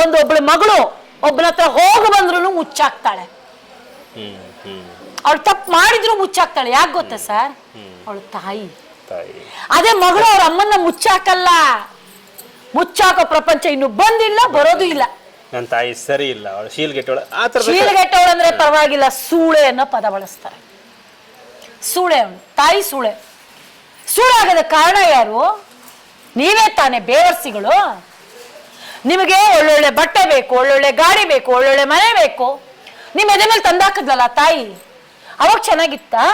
ಒಂದು ಒಬ್ಳು ಮಗಳು ಒಬ್ಬನ ಹತ್ರ ಹೋಗಿ ಬಂದ್ರು ಮುಚ್ಚಾಕ್ತಾಳೆ. ಅವಳು ತಪ್ಪು ಮಾಡಿದ್ರು ಮುಚ್ಚಾಕ್ತಾಳೆ. ಯಾಕೆ ಗೊತ್ತಾ ಸರ್? ಅವಳು ತಾಯಿ. ಅದೇ ಮಗಳು ಅವ್ರ ಅಮ್ಮನ್ನ ಮುಚ್ಚಾಕಲ್ಲ. ಮುಚ್ಚಾಕೋ ಪ್ರಪಂಚ ಇನ್ನು ಬಂದಿಲ್ಲ ಬರೋದು ಇಲ್ಲ. ನನ್ನ ತಾಯಿ ಸರಿ ಇಲ್ಲ. ಅವಳು ಶೀಲ್ಗೆಟ್ಟವಳ. ಶೀಲ್ಗೆಟ್ಟವಳು ಅಂದ್ರೆ ಪರವಾಗಿಲ್ಲ ಸೂಳೆ ಅನ್ನೋ ಪದ ಬಳಸ್ತಾರೆ. ಸೂಳೆ ಅವಳು ತಾಯಿ ಸೂಳೆ. ಸೂಳೆ ಆಗದ ಕಾರಣ ಯಾರು? ನೀವೇ ತಾನೇ ಬೇವರ್ಸಿಗಳು. ನಿಮಗೆ ಒಳ್ಳೊಳ್ಳೆ ಬಟ್ಟೆ ಬೇಕು ಒಳ್ಳೊಳ್ಳೆ ಗಾಡಿ ಬೇಕು ಒಳ್ಳೊಳ್ಳೆ ಮನೆ ಬೇಕು. ನಿಮ್ಮ ಎದೆ ಮೇಲೆ ತಂದಾಕದ್ಲಲ್ಲ ತಾಯಿ? ಅವಾಗ ಚೆನ್ನಾಗಿತ್ತಾ?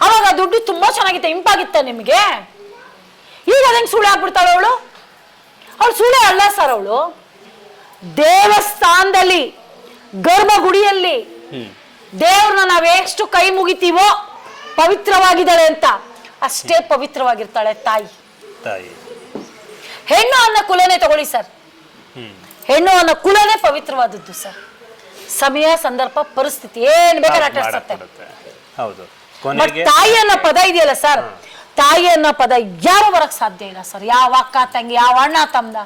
ಅವಾಗ ಆ ದುಡ್ಡು ತುಂಬಾ ಚೆನ್ನಾಗಿತ್ತ ಇಂಪಾಗಿತ್ತ ನಿಮಗೆ? ಈಗ ಅದಂಗೆ ಸುಳ್ಳು ಆಗ್ಬಿಡ್ತಾಳ ಅವಳು? ಅವಳು ಸುಳ್ಳೆ ಅಲ್ಲ ಸರ್ ಅವಳು. ದೇವಸ್ಥಾನದಲ್ಲಿ ಗರ್ಭಗುಡಿಯಲ್ಲಿ ದೇವ್ರನ್ನ ನಾವ್ ಎಷ್ಟು ಕೈ ಮುಗಿತೀವೋ ಪವಿತ್ರವಾಗಿದ್ದಾಳೆ ಅಂತ ಅಷ್ಟೇ ಪವಿತ್ರವಾಗಿರ್ತಾಳೆ ತಾಯಿ. ತಾಯಿ. ಹೆಣ್ಣು ಅನ್ನೋ ಕುಲನೇ ತಗೊಳ್ಳಿ ಸರ್. ಹೆಣ್ಣು ಅನ್ನೋ ಕುಲನೇ ಪವಿತ್ರವಾದದ್ದು ಸರ್. ಸಮಯ ಸಂದರ್ಭ ಪರಿಸ್ಥಿತಿ ಏನ್ ಬೇಕಾದ್ರೆ ಆಟ ಆಟಡ್ಸತ್ತೆ ಹೌದು. ತಾಯಿ ಅನ್ನೋ ಪದ ಇದೆಯಲ್ಲ ಸರ್ ತಾಯಿ ಅನ್ನೋ ಪದ ಯಾರು ಬರಕ್ ಸಾಧ್ಯ ಇಲ್ಲ ಸರ್. ಯಾವ ಅಕ್ಕ ತಂಗಿ ಯಾವ ಅಣ್ಣ ತಮ್ಮ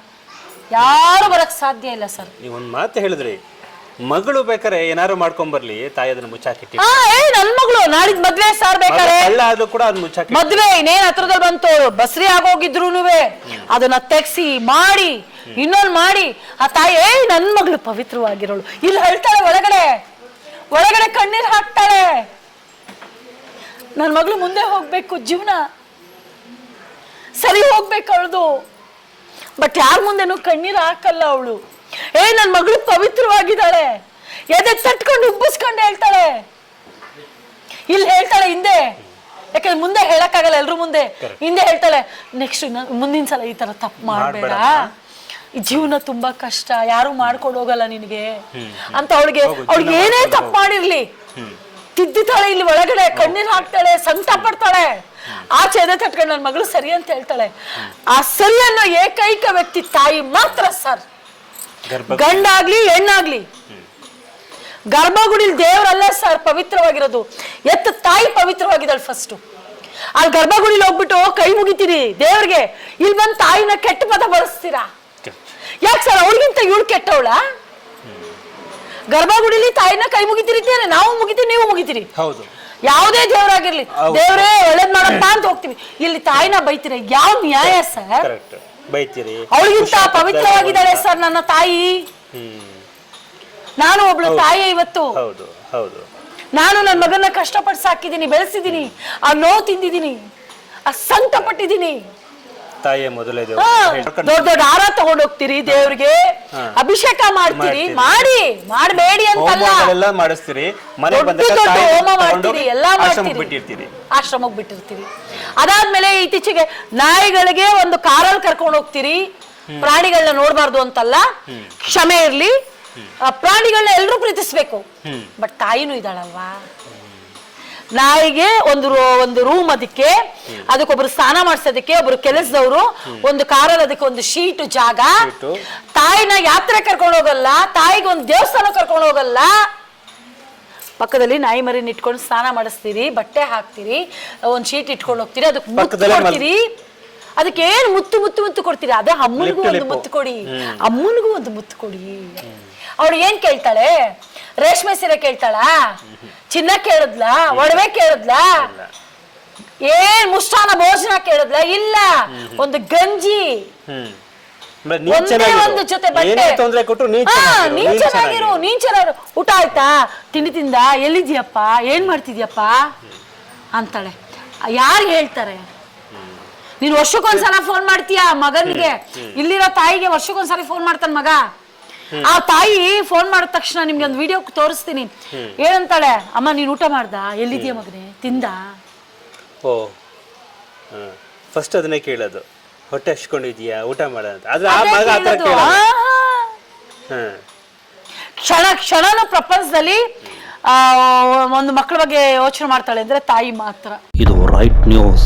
ಯಾರು ಬರಕ್ ಸಾಧ್ಯ ಇಲ್ಲ ಸರ್. ನೀವು ಒಂದು ಮಾತು ಹೇಳಿದ್ರಿ ಮಗಳು ಬೇಕಾರೆ ಏನಾರು ಮಾಡ್ಕೊಂಬರ್ಲಿ ತಾಯಿ ಅದನ್ನ ಮುಚ್ಚಾಕಿಟ್ಟಿ ಹಾ ಏ ನನ್ ಮಗಳು ನಾಳಿದ್ ಮದ್ವೆ ಸಾರ್ ಬೇಕಾರೆ ಕಳ್ಳ ಆದ್ರೂ ಕೂಡ ಅದ್ ಮುಚ್ಚಾಕಿ ಮದ್ವೆ ಇನ್ನೇನ್ ಹತ್ರದಲ್ಲಿ ಬಂತು? ಬಸ್ರಿ ಆಗೋಗಿದ್ರುನುವೆ. ಅದನ್ನ ತೆಗ್ಸಿ ಮಾಡಿ ಇನ್ನೊಂದ್ ಮಾಡಿ. ಆ ತಾಯಿ ಏ ನನ್ ಮಗಳು ಪವಿತ್ರವಾಗಿರೋಳು. ಇಲ್ಲಿ ಹೇಳ್ತಾಳೆ ಒಳಗಡೆ. ಒಳಗಡೆ ಕಣ್ಣೀರ್ ಹಾಕ್ತಾಳೆ. ನನ್ ಮಗಳು ಮುಂದೆ ಹೋಗ್ಬೇಕು ಜೀವನ. ಸರಿ ಹೋಗ್ಬೇಕು ಅವಳದು. ಬಟ್ ಯಾರ ಮುಂದೆನೂ ಕಣ್ಣೀರ್ ಹಾಕಲ್ಲ ಅವಳು. ಏ ನನ್ ಮಗಳು ಪವಿತ್ರವಾಗಿದ್ದಾಳೆ. ಎದೆ ತಟ್ಕೊಂಡು ಉಬ್ಬಿಸ್ಕೊಂಡು ಹೇಳ್ತಾಳೆ. ಇಲ್ಲಿ ಹೇಳ್ತಾಳೆ ಹಿಂದೆ. ಯಾಕಂದ್ರೆ ಮುಂದೆ ಹೇಳಕ್ಕಾಗಲ್ಲ ಎಲ್ರು ಮುಂದೆ. ಹಿಂದೆ ಹೇಳ್ತಾಳೆ ನೆಕ್ಸ್ಟ್ ಮುಂದಿನ ಸಲ ಈ ತರ ತಪ್ಪು ಮಾಡಬೇಡ ಈ ಜೀವನ ತುಂಬಾ ಕಷ್ಟ. ಯಾರು ಮಾಡ್ಕೊಂಡು ಹೋಗಲ್ಲ ನಿನಗೆ. ಅಂತ ಅವಳಿಗೆ ಅವಳಿಗೆ ಏನೇ ತಪ್ಪು ಮಾಡಿರ್ಲಿ. ತಿದ್ದಿತಾಳೆ ಇಲ್ಲಿ ಒಳಗಡೆ ಕಣ್ಣೀರ್ ಹಾಕ್ತಾಳೆ ಸಂಕಟ ಪಡ್ತಾಳೆ. ಆಚೆ ಎದೆ ತಟ್ಕೊಂಡು ನನ್ನ ಮಗಳು ಸರಿ ಅಂತ ಹೇಳ್ತಾಳೆ. ಆ ಸರಿ ಅನ್ನೋ ಏಕೈಕ ವ್ಯಕ್ತಿ ತಾಯಿ ಮಾತ್ರ ಸರ್. ಗಂಡಾಗ್ಲಿ ಹೆಣ್ಣಾಗ್ಲಿ. ಗರ್ಭಗುಡಿಲಿ ದೇವರಲ್ಲ ಸರ್ ಪವಿತ್ರವಾಗಿರೋದು. ಎತ್ತ ತಾಯಿ ಪವಿತ್ರವಾಗಿದ್ದಾಳೆ ಫಸ್ಟ್ ಅಲ್ಲಿ ಗರ್ಭಗುಡಿಲಿ ಹೋಗ್ಬಿಟ್ಟು ಕೈ ಮುಗಿತೀರಿ ದೇವ್ರಿಗೆ. ಇಲ್ಲಿ ಬಂದು ತಾಯಿನ ಕೆಟ್ಟ ಪದ ಬಳಸ್ತೀರಾ? ಯಾಕೆ ಸರ್ ಅವಳಿಗಿಂತ ಇವಳು ಕೆಟ್ಟವಳ? ಗರ್ಭಗುಡಿಲಿ ತಾಯಿನ ಕೈ ಮುಗಿತೀರಿ ನಾವು ಮುಗಿತೀವಿ ನೀವು ಮುಗಿತೀರಿ. ಹೌದು. ಯಾವುದೇ ದೇವರಾಗಿರ್ಲಿ. ದೇವರೇ ಒಳ್ಳೇದ್ ಮಾಡಪ್ಪ ಅಂತ ಹೋಗ್ತೀವಿ. ಇಲ್ಲಿ ತಾಯಿನ ಬೈತೀರಿ? ಯಾವ ನ್ಯಾಯ ಸರ್? ಬೈತೀರಿ? ಅವಳಿಗಿಂತ ಪವಿತ್ರವಾಗಿದ್ದಾಳೆ ಸರ್ ನನ್ನ ತಾಯಿ. ನಾನು ಒಬ್ಳು ತಾಯಿ ಇವತ್ತು. ಹೌದು ಹೌದು. ನಾನು ನನ್ನ ಮಗನ ಕಷ್ಟಪಟ್ಟು ಸಾಕಿದ್ದೀನಿ ಬೆಳೆಸಿದ್ದೀನಿ ಆ ನೋವು ತಿಂದಿದ್ದೀನಿ ಆ ಸಂಕಟ ಪಟ್ಟಿದ್ದೀನಿ ತಾಯಿಯ ಮೊದಲೇ ದೇವರು ದೊಡ್ಡ ದೊಡ್ಡ ಹಾರ ತಗೊಂಡ್ ಹೋಗ್ತೀರಿ ದೇವ್ರಿಗೆ. ಅಭಿಷೇಕ ಮಾಡ್ತೀರಿ. ಮಾಡಿ ಮಾಡಬೇಡಿ ಅಂತಲ್ಲ. ಹೋಮಗಳೆಲ್ಲ ಮಾಡಿಸ್ತೀರಿ. ಮನೆ ದೊಡ್ಡ ಬಂದಾಗ ದೊಡ್ಡ ಹೋಮ ಮಾಡ್ತೀರಿ ಎಲ್ಲ ಆಶ್ರಮಕ್ಕೆ ಬಿಟ್ಟಿರ್ತೀರಿ. ಆಶ್ರಮಕ್ಕೆ ಬಿಟ್ಟಿರ್ತೀರಿ. ಅದಾದ್ಮೇಲೆ ಇತ್ತೀಚೆಗೆ ನಾಯಿಗಳಿಗೆ ಒಂದು ಕಾರಲ್ಲಿ ಕರ್ಕೊಂಡು ಹೋಗ್ತೀರಿ. ಪ್ರಾಣಿಗಳನ್ನ ನೋಡಬಾರ್ದು ಅಂತಲ್ಲ. ಕ್ಷಮೆ ಇರ್ಲಿ. ಆ ಪ್ರಾಣಿಗಳನ್ನ ಎಲ್ಲರೂ ಪ್ರೀತಿಸ್ಬೇಕು. ಬಟ್ ತಾಯಿನೂ ಇದ್ದಾಳಲ್ವಾ? ನಾಯಿಗೆ ಒಂದು ರೂ- ಒಂದು ರೂಮ್ ಅದಕ್ಕೆ ಅದಕ್ಕೊಬ್ರು ಸ್ನಾನ ಮಾಡಿಸೋದಕ್ಕೆ ಒಬ್ರು ಕೆಲಸದವರು ಒಂದು ಕಾರಲ್ಲಿ ಅದಕ್ಕೆ ಒಂದು ಶೀಟ್ ಜಾಗ. ತಾಯಿನ ಯಾತ್ರೆ ಕರ್ಕೊಂಡು ಹೋಗಲ್ಲ ತಾಯಿಗೆ ಒಂದು ದೇವಸ್ಥಾನ ಕರ್ಕೊಂಡು ಹೋಗಲ್ಲ. ಪಕ್ಕದಲ್ಲಿ ನಾಯಿ ಮರಿನ ಇಟ್ಕೊಂಡು ಸ್ನಾನ ಮಾಡಿಸ್ತೀರಿ ಬಟ್ಟೆ ಹಾಕ್ತೀರಿ ಒಂದು ಶೀಟ್ ಇಟ್ಕೊಂಡು ಹೋಗ್ತೀರಿ ಅದಕ್ಕೆ ಮುತ್ತು ಕೊಡ್ತೀರಿ. ಅದಕ್ಕೆ ಏನ್ ಮುತ್ತು ಮುತ್ತು ಮುತ್ತು ಕೊಡ್ತೀರಿ? ಅದೇ ಅಮ್ಮನಿಗೂ ಒಂದು. ಮುತ್ತು ಕೊಡಿ. ಅಮ್ಮನಿಗೂ ಒಂದು ಮುತ್ತು ಕೊಡಿ. ಅವಳು ಏನ್ ಕೇಳ್ತಾಳೆ? ರೇಷ್ಮೆ ಸೀರೆ ಕೇಳ್ತಾಳ? ಚಿನ್ನ ಕೇಳಿದ್ಲ? ಒಡವೆ ಕೇಳಿದ್ಲ? ಏನ್ ಮುಷ್ಟಾನ ಭೋಜನ ಕೇಳಿದ್ಲ? ಇಲ್ಲ. ಒಂದು ಗಂಜಿ. ಒಂದು ಜೊತೆ ಬಟ್ಟೆ. ನೀನ್ ಚೆನ್ನಾಗಿರು. ನೀನ್ ಚೆನ್ನಾಗಿರು ಊಟ ಆಯ್ತಾ? ತಿಂಡಿ ತಿಂದ? ಎಲ್ಲಿದ್ಯಪ್ಪ ಏನ್ ಮಾಡ್ತಿದ್ಯಪ್ಪ? ಅಂತಾಳೆ. ಯಾರು ಹೇಳ್ತಾರೆ? ನೀನ್ ವರ್ಷಕ್ಕೊಂದ್ಸಲ ಫೋನ್ ಮಾಡ್ತೀಯ ಮಗನಿಗೆ? ಇಲ್ಲಿರೋ ತಾಯಿಗೆ ವರ್ಷಕ್ಕೊಂದ್ಸಲ ಫೋನ್ ಮಾಡ್ತಾನ ಮಗ? ಆ ತಾಯಿ ಫೋನ್ ಮಾಡಿದ ತಕ್ಷಣ ನಿಮ್ಗೆ ಒಂದು ವಿಡಿಯೋ ತೋರಿಸ್ತೀನಿ. ಏನಂತಾಳೆ? ಅಮ್ಮ ನೀನ್ ಊಟ ಮಾಡ್ದ? ಎಲ್ಲಿದ್ಯಾ ಮಗನೇ? ತಿಂದ? ಓ ಫಸ್ಟ್ ಅದನ್ನೇ ಕೇಳೋದು. ಹೊಟ್ಟೆ ಹಚ್ಕೊಂಡಿದ್ಯಾ? ಊಟ ಮಾಡ ಅಂತ. ಆದ್ರೆ ಆ ಮಗ ಆ ಥರ ಕೇಳೋದು. ಕೇಳೋದು ಹ್ಮ್ ಕ್ಷಣ ಕ್ಷಣನೂ ಪ್ರಪಂಚದಲ್ಲಿ ಆ, ಒಂದು ಮಕ್ಕಳ ಬಗ್ಗೆ ಯೋಚನೆ ಮಾಡ್ತಾಳೆ ಅಂದ್ರೆ ತಾಯಿ ಮಾತ್ರ. ಇದು ರೈಟ್ ನ್ಯೂಸ್